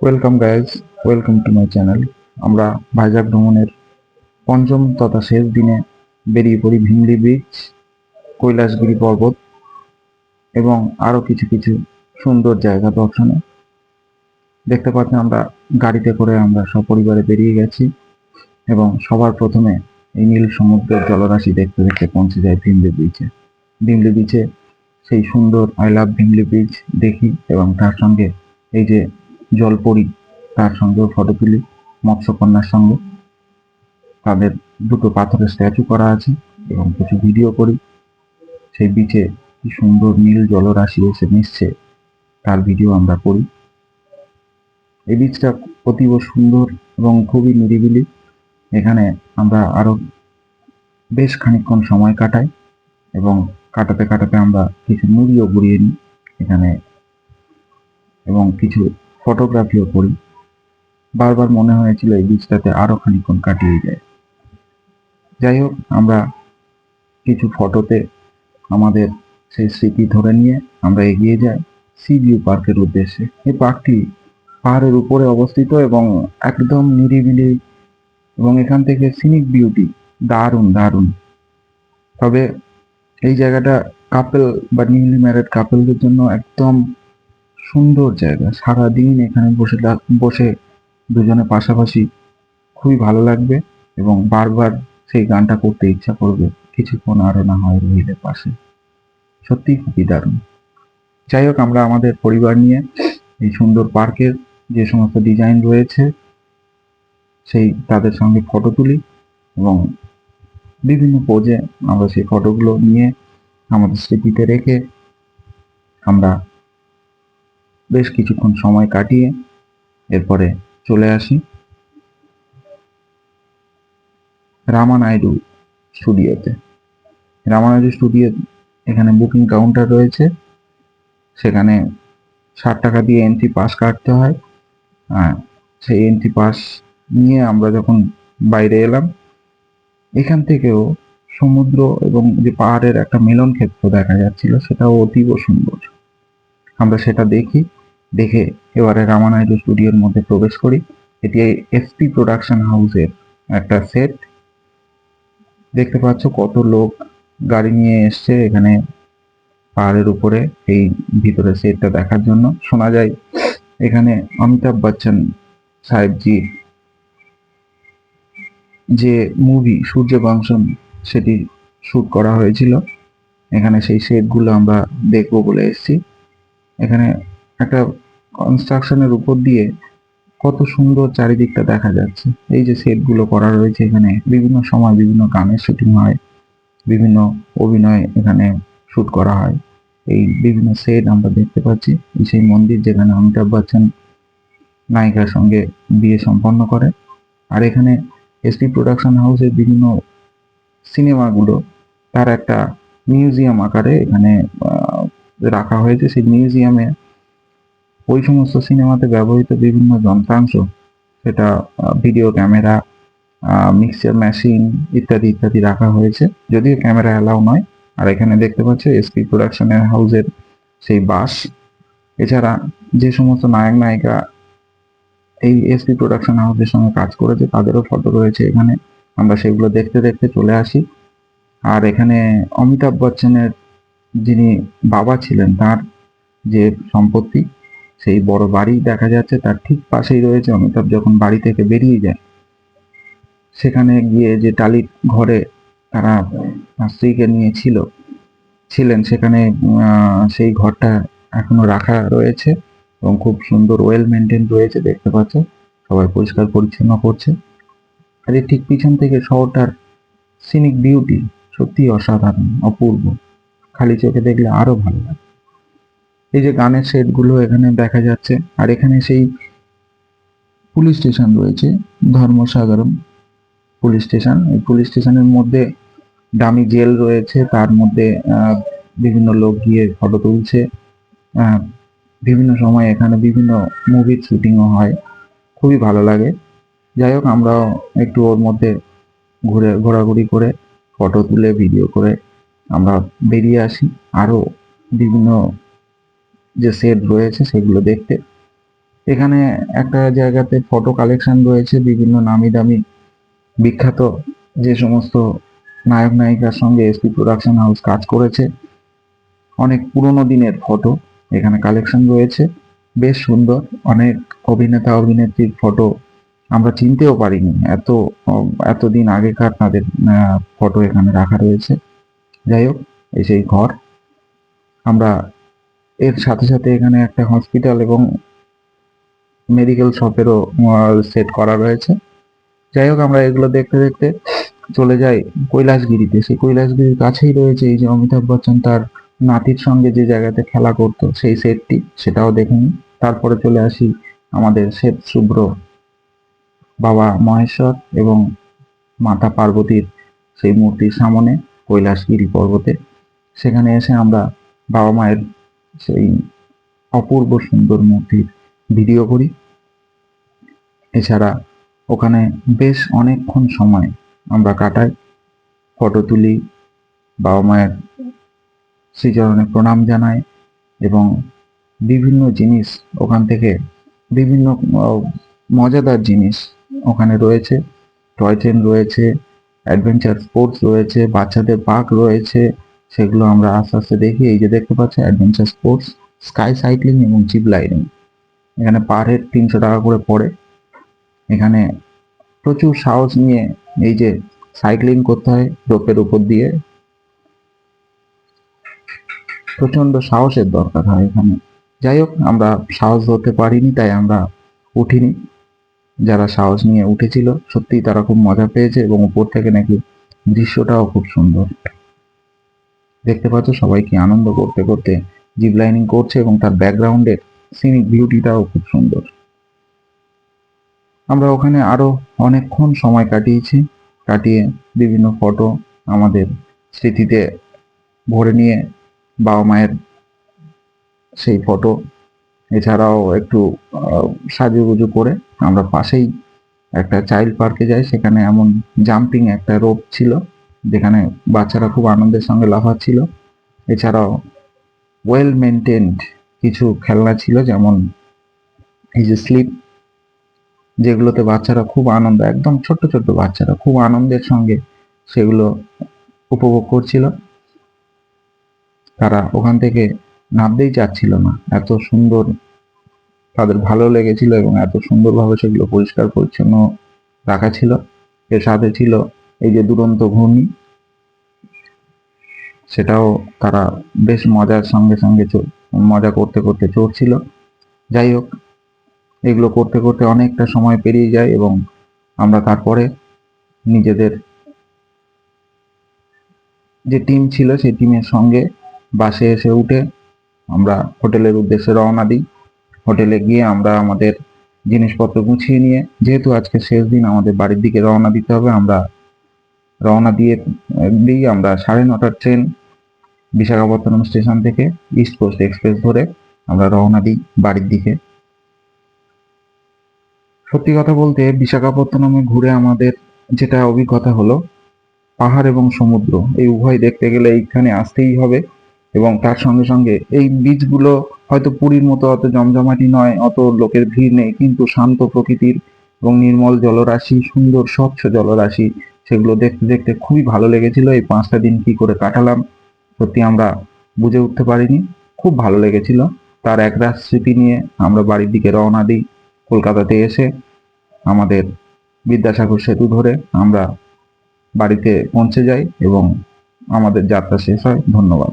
Welcome guys welcome to my channel আমরা ভাইজাগ ভ্রমণের পঞ্চম তথা শেষ দিনে বেরিয়ে পড়ি ভিমলি বিচ কৈলাসগিরি পর্বত এবং আরও কিছু কিছু সুন্দর জায়গা দর্শনে দেখতে পাচ্ছেন আমরা গাড়িতে করে আমরা সপরিবারে বেরিয়ে গেছি এবং সবার প্রথমে এই নীল সমুদ্রের জলরাশি দেখতে দেখতে পৌঁছে যায় ভিমলি বিচে ভিমলি বিচে সেই সুন্দর আই লাভ ভিমলি বিচ দেখি এবং তার সঙ্গে এই যে জলপরি তার সঙ্গেও ফটো তুলি মৎস্যকন্যার সঙ্গে। তাদের দুটো পাথরের স্ট্যাচু করা আছে এবং কিছু ভিডিও করি। সেই বিচে কি সুন্দর নীল জলরাশি এসে মিশছে, তার ভিডিও আমরা করি। এই বিচটা অতীব সুন্দর এবং খুবই নিরিবিলি। এখানে আমরা আরও বেশ খানিকক্ষণ সময় কাটাই এবং কাটাতে কাটাতে আমরা কিছু মুড়িও ঘুরিয়ে নিই এখানে। এবং কিছু ফটোগ্রাফিও করি। বারবার মনে হয়েছিল এই বীজটাতে আরও খানিক্ষণ কাটিয়ে যায়। যাই হোক, আমরা কিছু ফটোতে আমাদের সেই স্মৃতি ধরে নিয়ে আমরা এগিয়ে যাই সি ভিউ পার্কের উদ্দেশ্যে। এই পার্কটি পাহাড়ের উপরে অবস্থিত এবং একদম নিরিবিলি এবং এখান থেকে সিনিক বিউটি দারুণ দারুণ। তবে এই জায়গাটা কাপেল বা নিউলি ম্যারেড কাপেলদের জন্য একদম সুন্দর জায়গা। সারাদিন এখানে বসে বসে দুজনে পাশাপাশি খুবই ভালো লাগবে এবং বারবার সেই গানটা করতে ইচ্ছা করবে। কিছুক্ষণ আরও না হয় রহিলের পাশে। সত্যি খুবই দারুণ। যাই হোক, আমরা আমাদের পরিবার নিয়ে এই সুন্দর পার্কের যে সমস্ত ডিজাইন রয়েছে, সেই তাদের সঙ্গে ফটো তুলি এবং বিভিন্ন পোজে আমরা সেই ফটোগুলো নিয়ে আমাদের স্মৃতিতে রেখে আমরা বেশ কিছুক্ষণ সময় কাটিয়ে এরপরে চলে আসি রামানাইডু স্টুডিওতে। রামানাইডু স্টুডিও এখানে বুকিং কাউন্টার রয়েছে। সেখানে ষাট টাকা দিয়ে এন্ট্রি পাস কাটতে হয়। সেই এন্ট্রি পাস নিয়ে আমরা যখন বাইরে এলাম, এখান থেকেও সমুদ্র এবং যে পাহাড়ের একটা মিলন ক্ষেত্র দেখা যাচ্ছিল, সেটাও অতীব সুন্দর। আমরা সেটা দেখি। দেখে এবারে রামানাইডু স্টুডিওর মধ্যে প্রবেশ করি, এটি এসপি প্রোডাকশন হাউসের একটা সেট দেখতে পাচ্ছ কত লোক গাড়ি নিয়ে এসছে এখানে পাহাড়ের উপরে এই ভিতরে সেটটা দেখার জন্য। শোনা যায় এখানে অমিতাভ বচ্চন সাহেবজি যে মুভি সূর্য সূর্যবংশম সেটি শুট করা হয়েছিল। এখানে সেই সেটগুলো আমরা দেখব বলে এসেছি। এখানে একটা কনস্ট্রাকশনের উপর দিয়ে কত সুন্দর চারিদিকটা দেখা যাচ্ছে। এই যে সেটগুলো করা রয়েছে এখানে, বিভিন্ন সময় বিভিন্ন গানের শুটিং হয়, বিভিন্ন অভিনয় এখানে শুট করা হয়। এই বিভিন্ন সেট আমরা দেখতে পাচ্ছি। সেই মন্দির যেখানে অমিতাভ বচ্চন নায়িকার সঙ্গে বিয়ে সম্পন্ন করে। আর এখানে এসপি প্রোডাকশন হাউসের বিভিন্ন সিনেমাগুলো, তার একটা মিউজিয়াম আকারে এখানে রাখা হয়েছে। সেই মিউজিয়ামে ওই সমস্ত সিনেমাতে ব্যবহৃত বিভিন্ন যন্ত্রাংশ, সেটা ভিডিও ক্যামেরা মিক্সচার মেশিন ইত্যাদি ইত্যাদি রাখা হয়েছে। যদিও ক্যামেরা অ্যালাউ নয়, আর এখানে দেখতে পাচ্ছ এসপি প্রোডাকশনের হাউসের সেই বাস এছাড়া যে সমস্ত নায়ক নায়িকা এই এসপি প্রোডাকশন হাউসের সঙ্গে কাজ করেছে, তাদেরও ফটো রয়েছে এখানে। আমরা সেগুলো দেখতে দেখতে চলে আসি। আর এখানে অমিতাভ বচ্চনের যিনি বাবা ছিলেন, তার যে সম্পত্তি সেই বড় বাড়ি দেখা যাচ্ছে, তার ঠিক পাশেই রয়েছে অমিতাভ যখন বাড়ি থেকে বেরিয়ে যায়। সেখানে গিয়ে যে টালির ঘরে তারা স্ত্রীকে নিয়েছিল ছিলেন, সেখানে সেই ঘরটা এখনও রাখা রয়েছে এবং খুব সুন্দর ওয়েল মেনটেন রয়েছে, দেখতে পাচ্ছ। সবাই পরিষ্কার পরিচ্ছন্ন করছে। আর এর ঠিক পিছন থেকে শহরটার সিনিক বিউটি সত্যি অসাধারণ, অপূর্ব। খালি চোখে দেখলে আরও ভালো লাগে। এই যে গানের সেটগুলো এখানে দেখা যাচ্ছে, আর এখানে সেই পুলিশ স্টেশন রয়েছে, ধর্মসাগরম পুলিশ স্টেশন। এই পুলিশ স্টেশনের মধ্যে দামি জেল রয়েছে, তার মধ্যে বিভিন্ন লোক গিয়ে ফটো তুলছে। বিভিন্ন সময় এখানে বিভিন্ন মুভির শুটিংও হয়। খুবই ভালো লাগে। যাই হোক, আমরাও একটু ওর মধ্যে ঘুরে, ঘোরাঘুরি করে ফটো তুলে ভিডিও করে আমরা বেরিয়ে আসি। আরও বিভিন্ন যে সেট রয়েছে সেগুলো দেখতে। এখানে একটা জায়গাতে ফটো কালেকশন রয়েছে, বিভিন্ন নামি দামি বিখ্যাত যে সমস্ত নায়ক, নায়িকার সঙ্গে এসপি প্রোডাকশন হাউস কাজ করেছে। অনেক পুরনো দিনের ফটো এখানে কালেকশন রয়েছে। বেশ সুন্দর, অনেক অভিনেতা, অভিনেত্রীর ফটো আমরা চিনতেও পারিনি। এত, এতদিন আগেকার তাদের ফটো এখানে রাখা রয়েছে। যাই হোক, এই সেই ঘর। আমরা এর সাথে সাথে এখানে একটা হসপিটাল এবং মেডিকেল শপেরও সেট করা রয়েছে। যাই হোক, আমরা এগুলো দেখতে দেখতে চলে যাই কৈলাসগিরিতে। সেই কৈলাসগিরির কাছেই রয়েছে এই যে অমিতাভ বচ্চন তার নাতির সঙ্গে যে জায়গাতে খেলা করতো, সেই সেটটি সেটাও দেখে নিই তারপরে চলে আসি আমাদের শ্বেত শুভ্র বাবা মহেশ্বর এবং মাতা পার্বতীর সেই মূর্তির সামনে কৈলাসগিরি পর্বতে। সেখানে এসে আমরা বাবা মায়ের সেই অপূর্ব সুন্দর মূর্তির ভিডিও করি। এছাড়া ওখানে বেশ অনেকক্ষণ সময় আমরা কাটাই। ফটো তুলি, বাবা মায়ের শ্রীচরণে প্রণাম জানাই এবং বিভিন্ন জিনিস ওখান থেকে বিভিন্ন মজাদার জিনিস ওখানে রয়েছে। টয় ট্রেন রয়েছে, অ্যাডভেঞ্চার স্পোর্টস রয়েছে, বাচ্চাদের পার্ক রয়েছে সেগুলো আমরা আস্তে আস্তে দেখি। এই যে দেখতে পাচ্ছি অ্যাডভেঞ্চার স্পোর্টস স্কাই সাইক্লিং এবং জিপ লাইনিং এখানে পার হেড তিনশো টাকা করে পড়ে। এখানে প্রচুর সাহস নিয়ে এই যে সাইক্লিং করতে হয় রোপের উপর দিয়ে। প্রচণ্ড সাহসের দরকার হয় এখানে। যাই হোক, আমরা সাহস ধরতে পারিনি, তাই আমরা উঠিনি। যারা সাহস নিয়ে উঠেছিল, সত্যিই তারা খুব মজা পেয়েছে এবং উপর থেকে নাকি দৃশ্যটাও খুব সুন্দর। দেখতে পাচ্ছ সবাইকে আনন্দ করতে করতে জিপ লাইনিং করছে এবং তার ব্যাকগ্রাউন্ডের সিনিক বিউটিটাও খুব সুন্দর। আমরা ওখানে আরও অনেকক্ষণ সময় কাটিয়েছি, কাটিয়ে বিভিন্ন ফটো আমাদের স্মৃতিতে ভরে নিয়ে বাবা মায়ের সেই ফটো এছাড়াও একটু সাজুগুজু করে আমরা পাশেই একটা চাইল্ড পার্কে যাই, সেখানে এমন জাম্পিং একটা রোপ ছিল। যেখানে বাচ্চারা খুব আনন্দের সঙ্গে লাফাচ্ছিল। এছাড়াও ওয়েল মেনটেন্ড কিছু খেলনা ছিল, যেমন এই যে স্লিপ যেগুলোতে বাচ্চারা খুব আনন্দ, একদম ছোট্ট ছোট্ট বাচ্চারা খুব আনন্দের সঙ্গে সেগুলো উপভোগ করছিল। তারা ওখান থেকে নামতেই চাচ্ছিল না। এত সুন্দর তাদের ভালো লেগেছিল এবং এত সুন্দরভাবে সেগুলো পরিষ্কার পরিচ্ছন্ন রাখা ছিল। এর সাথে ছিল এই যে দুরন্ত ঘূর্ণি, সেটাও তারা বেশ মজার সঙ্গে সঙ্গে মজা করতে করতে চড়ছিল। যাই হোক, এগুলো করতে করতে অনেকটা সময় পেরিয়ে যায় এবং আমরা তারপরে নিজেদের যে টিম ছিল, সেই টিমের সঙ্গে বাসে এসে উঠে আমরা হোটেলের উদ্দেশ্যে রওনা দিই। হোটেলে গিয়ে আমরা আমাদের জিনিসপত্র গুছিয়ে নিয়ে, যেহেতু আজকে শেষ দিন, আমাদের বাড়ির দিকে রওনা দিতে হবে, আমরা রওনা দিয়ে দিই আমরা সাড়ে নটার ট্রেন বিশাখাপত্তনম স্টেশন থেকে ইস্ট কোস্ট এক্সপ্রেস ধরে আমরা রওনা দিই বাড়ির দিকে। সত্যি কথা বলতে বিশাখাপত্তনমে ঘুরে আমাদের যেটা অভিজ্ঞতা হলো, পাহাড় এবং সমুদ্র। এই উভয় দেখতে গেলে এইখানে আসতেই হবে এবং তার সঙ্গে সঙ্গে এই বীজগুলো হয়তো পুরীর মতো অত জমজমাটি নয়, অত লোকের ভিড় নেই, কিন্তু শান্ত প্রকৃতির এবং নির্মল জলরাশি, সুন্দর স্বচ্ছ জলরাশি সেগুলো দেখতে দেখতে খুবই ভালো লেগেছিল। এই পাঁচটা দিন কি করে কাটালাম, সত্যি আমরা বুঝে উঠতে পারিনি। খুব ভালো লেগেছিল। তার এক রাত স্মৃতি নিয়ে আমরা বাড়ির দিকে রওনা দিই কলকাতাতে এসে। আমাদের বিদ্যাসাগর সেতু ধরে আমরা বাড়িতে পৌঁছে যাই এবং আমাদের যাত্রা শেষ হয়। ধন্যবাদ।